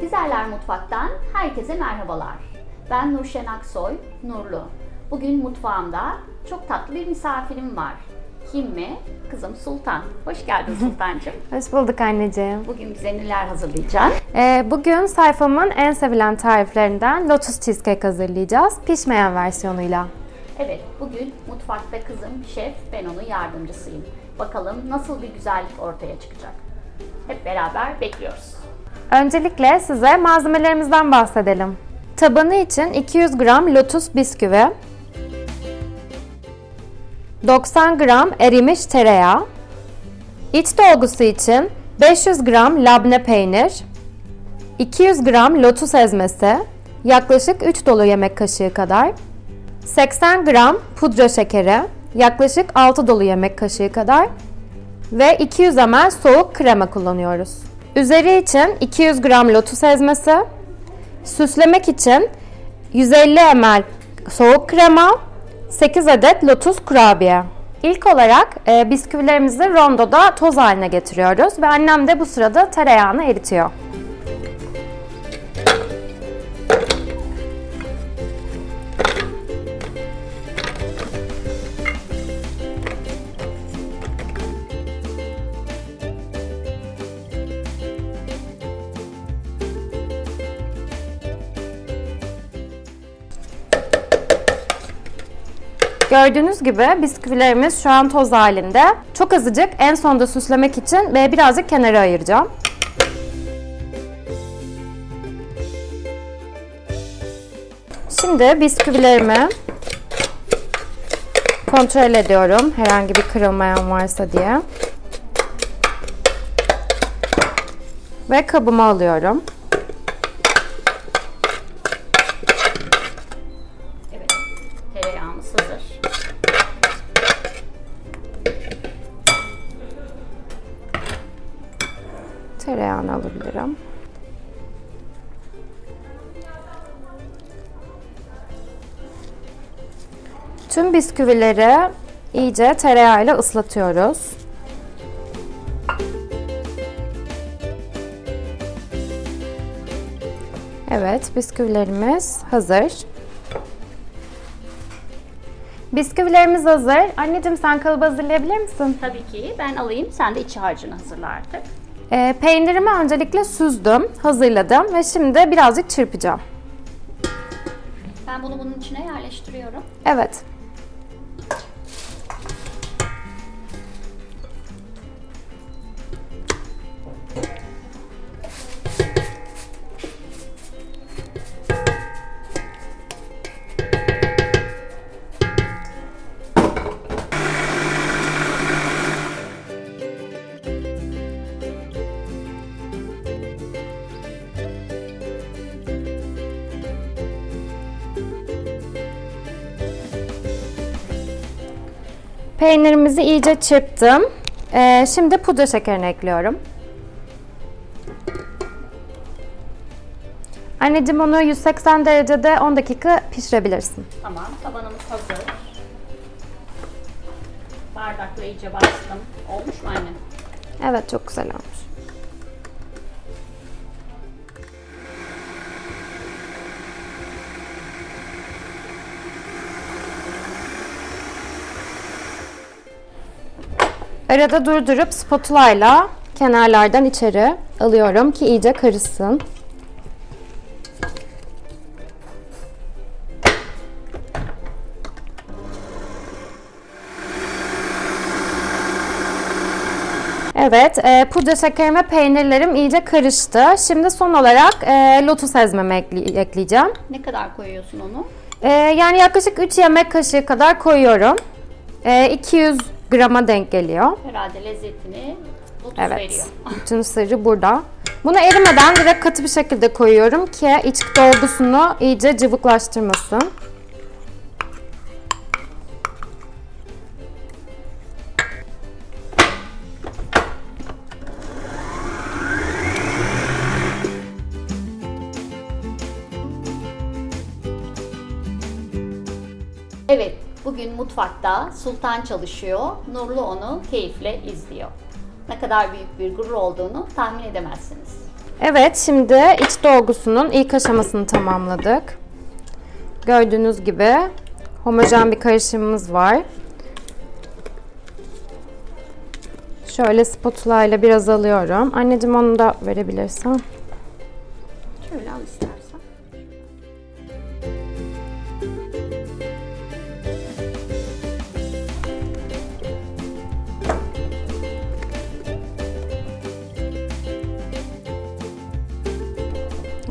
Gizerler Mutfak'tan herkese merhabalar. Ben Nurşen Aksoy, Nurlu. Bugün mutfağımda çok tatlı bir misafirim var. Kim mi? Kızım Sultan. Hoş geldin Sultancığım. Hoş bulduk anneciğim. Bugün bize neler hazırlayacaksın? Ee, bugün sayfamın en sevilen tariflerinden lotus cheesecake hazırlayacağız. Pişmeyen versiyonuyla. Evet, bugün mutfakta kızım şef, ben onun yardımcısıyım. Bakalım nasıl bir güzellik ortaya çıkacak. Hep beraber bekliyoruz. Öncelikle size malzemelerimizden bahsedelim. Tabanı için 200 gram lotus bisküvi, 90 gram erimiş tereyağı, iç dolgusu için 500 gram labne peynir, 200 gram lotus ezmesi, yaklaşık 3 dolu yemek kaşığı kadar, 80 gram pudra şekeri, yaklaşık 6 dolu yemek kaşığı kadar ve 200 ml soğuk krema kullanıyoruz. Üzeri için 200 gram lotus ezmesi, süslemek için 150 ml soğuk krema, 8 adet lotus kurabiye. İlk olarak e, bisküvilerimizi rondoda toz haline getiriyoruz ve annem de bu sırada tereyağını eritiyor. Gördüğünüz gibi bisküvilerimiz şu an toz halinde. Çok azıcık en sonda süslemek için birazcık kenara ayıracağım. Şimdi bisküvilerimi kontrol ediyorum. Herhangi bir kırılmayan varsa diye. Ve kabıma alıyorum. Evet, tereyağımız hazır. Tereyağını alabilirim. Tüm bisküvileri iyice tereyağıyla ıslatıyoruz. Evet, bisküvilerimiz hazır. Bisküvilerimiz hazır. Anneciğim sen kalıbı hazırlayabilir misin? Tabii ki ben alayım, sen de iç harcını hazırla artık. Ee, peynirimi öncelikle süzdüm, hazırladım ve şimdi birazcık çırpacağım. Ben bunu bunun içine yerleştiriyorum. Evet. Peynirimizi iyice çırptım. Ee, şimdi pudra şekerini ekliyorum. Anneciğim onu 180 derecede 10 dakika pişirebilirsin. Tamam, tabanımız hazır. Bardakla iyice bastım. Olmuş mu anne? Evet çok güzel olmuş. Arada durdurup spatula ile kenarlardan içeri alıyorum ki iyice karışsın. Evet, e, pudra şekerim ve peynirlerim iyice karıştı. Şimdi son olarak e, lotus ezmemi ekli- ekleyeceğim. Ne kadar koyuyorsun onu? E, yani yaklaşık 3 yemek kaşığı kadar koyuyorum. E, 200 grama denk geliyor. Herhalde lezzetini lotus Evet, veriyor. bütün sırrı burada. Bunu erimeden direkt katı bir şekilde koyuyorum ki iç dolgusunu iyice cıvıklaştırmasın. Evet, bugün mutfakta Sultan çalışıyor. Nurlu onu keyifle izliyor. Ne kadar büyük bir gurur olduğunu tahmin edemezsiniz. Evet, şimdi iç dolgusunun ilk aşamasını tamamladık. Gördüğünüz gibi homojen bir karışımımız var. Şöyle spatula ile biraz alıyorum. Anneciğim onu da verebilirsen.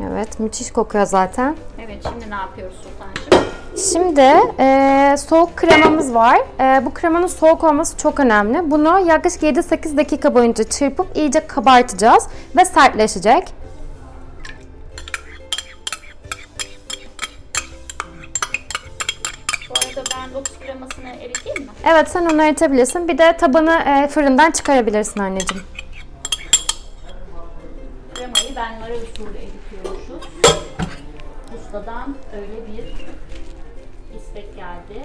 Evet, müthiş kokuyor zaten. Evet şimdi ne yapıyoruz Sultancığım? Şimdi e, soğuk kremamız var. E, bu kremanın soğuk olması çok önemli. Bunu yaklaşık 7-8 dakika boyunca çırpıp iyice kabartacağız ve sertleşecek. Bu arada ben lotus kremasını eriteyim mi? Evet sen onu eritebilirsin. Bir de tabanı e, fırından çıkarabilirsin anneciğim. Kremayı benmari usulü eritiyormuşuz. Ustadan öyle bir istek geldi.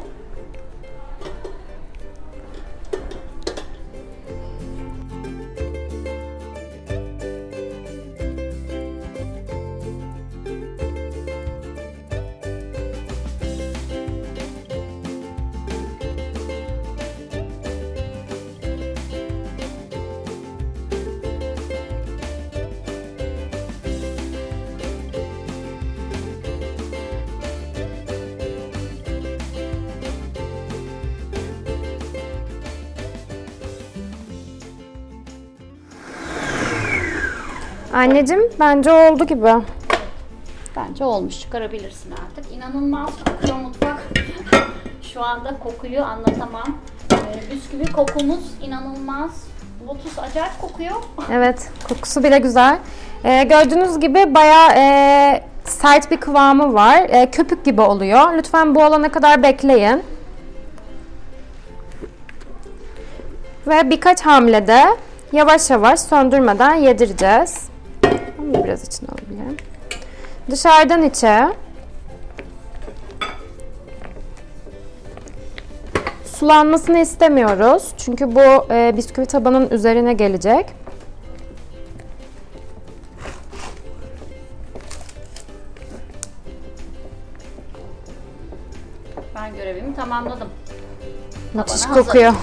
Anneciğim bence oldu gibi. Bence olmuş. Çıkarabilirsin artık. İnanılmaz kokuyor mutfak. Şu anda kokuyu anlatamam. Ee, bisküvi kokumuz inanılmaz. Lotus acayip kokuyor. Evet kokusu bile güzel. E, gördüğünüz gibi bayağı e, sert bir kıvamı var. E, köpük gibi oluyor. Lütfen bu olana kadar bekleyin. Ve birkaç hamlede yavaş yavaş söndürmeden yedireceğiz. Onu biraz içine alabilirim. Dışarıdan içe. Sulanmasını istemiyoruz. Çünkü bu e, bisküvi tabanın üzerine gelecek. Ben görevimi tamamladım. Müthiş Tabana kokuyor.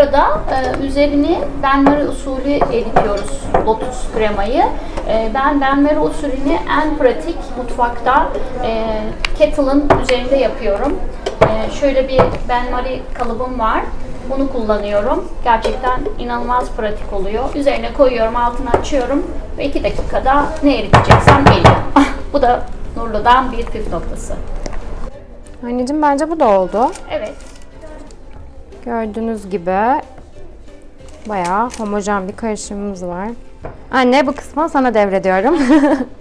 Arada e, üzerini benmari usulü eritiyoruz lotus kremayı. E, ben benmari usulünü en pratik mutfakta e, kettle'ın üzerinde yapıyorum. E, şöyle bir benmari kalıbım var. Bunu kullanıyorum. Gerçekten inanılmaz pratik oluyor. Üzerine koyuyorum, altını açıyorum ve 2 dakikada ne eriteceksem eriyor. Bu da Nurlu'dan bir püf noktası. Anneciğim bence bu da oldu. Evet, Gördüğünüz gibi bayağı homojen bir karışımımız var. Anne bu kısmı sana devrediyorum.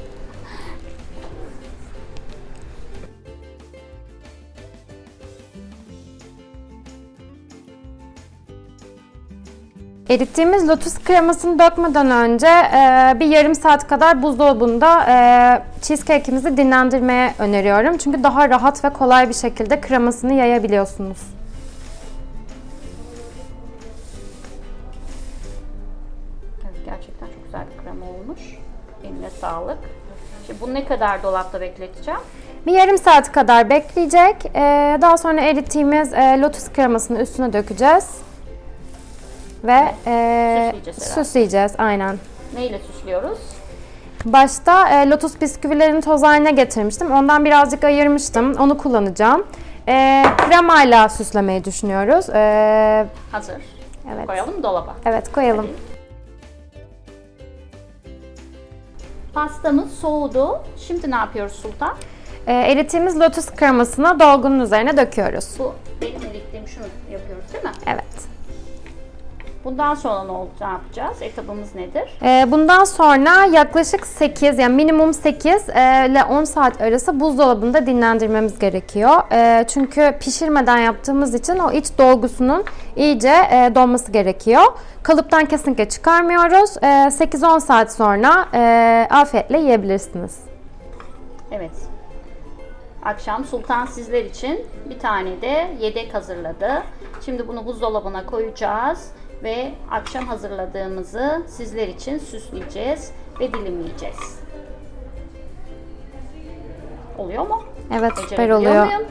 Erittiğimiz lotus kremasını dökmeden önce e, bir yarım saat kadar buzdolabında e, cheesecake'imizi dinlendirmeye öneriyorum. Çünkü daha rahat ve kolay bir şekilde kremasını yayabiliyorsunuz. Olmuş. Eline sağlık. Şimdi bunu ne kadar dolapta bekleteceğim? Bir yarım saat kadar bekleyecek. Ee, daha sonra erittiğimiz e, lotus kremasını üstüne dökeceğiz. Ve e, Süsleyeceğiz herhalde. süsleyeceğiz. Aynen. Neyle süslüyoruz? Başta e, lotus bisküvilerini toz haline getirmiştim. Ondan birazcık ayırmıştım. Onu kullanacağım. E, kremayla süslemeyi düşünüyoruz. E, Hazır. evet. Koyalım dolaba? Evet koyalım. Pastamız soğudu. Şimdi ne yapıyoruz Sultan? E, erittiğimiz lotus kremasını dolgunun üzerine döküyoruz. Bu benim erittiğim şunu yapıyoruz değil mi? Evet. Bundan sonra ne olacak? Ne yapacağız? Etabımız nedir? Ee, bundan sonra yaklaşık 8 yani minimum 8 e, ile 10 saat arası buzdolabında dinlendirmemiz gerekiyor. E, çünkü pişirmeden yaptığımız için o iç dolgusunun iyice e, donması gerekiyor. Kalıptan kesinlikle çıkarmıyoruz. E, 8-10 saat sonra e, afiyetle yiyebilirsiniz. Evet. Akşam Sultan sizler için bir tane de yedek hazırladı. Şimdi bunu buzdolabına koyacağız ve akşam hazırladığımızı sizler için süsleyeceğiz ve dilimleyeceğiz. Oluyor mu? Evet süper Becerebiliyor oluyor. muyum?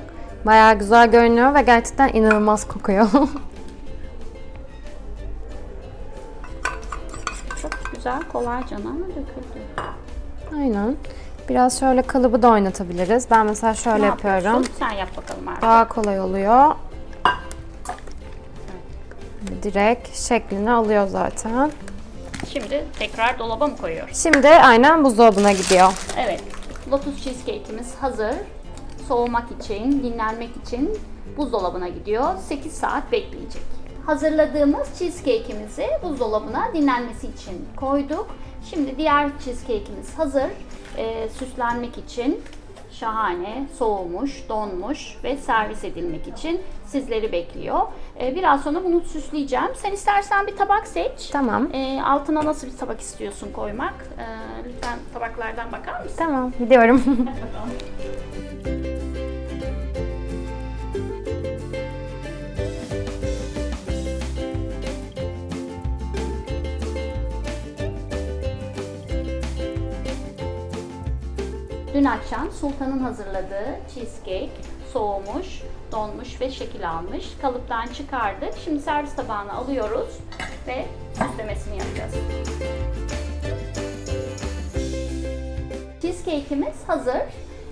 Bayağı güzel görünüyor ve gerçekten inanılmaz kokuyor. Çok güzel, kolayca ama döküldü. Aynen. Biraz şöyle kalıbı da oynatabiliriz. Ben mesela şöyle Ne yapıyorum. Sen yap bakalım artık. Daha kolay oluyor. Direkt şeklini alıyor zaten. Şimdi tekrar dolaba mı koyuyoruz? Şimdi aynen buzdolabına gidiyor. Evet. Lotus cheesecake'imiz hazır. Soğumak için, dinlenmek için buzdolabına gidiyor. 8 saat bekleyecek. Hazırladığımız cheesecake'imizi buzdolabına dinlenmesi için koyduk. Şimdi diğer cheesecake'imiz hazır. Ee, süslenmek için şahane, soğumuş, donmuş ve servis edilmek için sizleri bekliyor. Ee, biraz sonra bunu süsleyeceğim. Sen istersen bir tabak seç. Tamam. Ee, altına nasıl bir tabak istiyorsun koymak? Ee, lütfen tabaklardan bakar mısın? Tamam, gidiyorum. Hadi bakalım. Dün akşam Sultan'ın hazırladığı cheesecake soğumuş, donmuş ve şekil almış. Kalıptan çıkardık. Şimdi servis tabağına alıyoruz ve süslemesini yapacağız. Cheesecake'imiz hazır.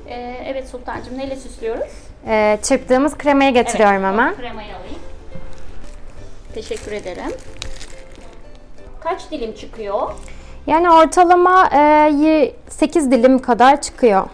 Ee, evet Sultancığım neyle süslüyoruz? Ee, çırptığımız kremayı getiriyorum Evet, hemen. Kremayı alayım. Teşekkür ederim. Kaç dilim çıkıyor? Yani ortalama e, 8 dilim kadar çıkıyor.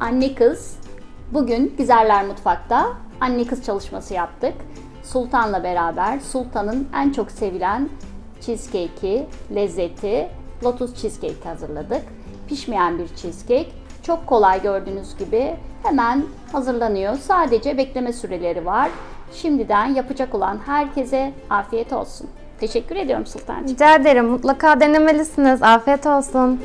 Anne kız bugün Gizerler Mutfak'ta anne kız çalışması yaptık. Sultan'la beraber Sultan'ın en çok sevilen cheesecake'i, lezzeti Lotus Cheesecake hazırladık. Pişmeyen bir cheesecake. Çok kolay gördüğünüz gibi hemen hazırlanıyor. Sadece bekleme süreleri var. Şimdiden yapacak olan herkese afiyet olsun. Teşekkür ediyorum Sultancığım. Rica ederim. Mutlaka denemelisiniz. Afiyet olsun.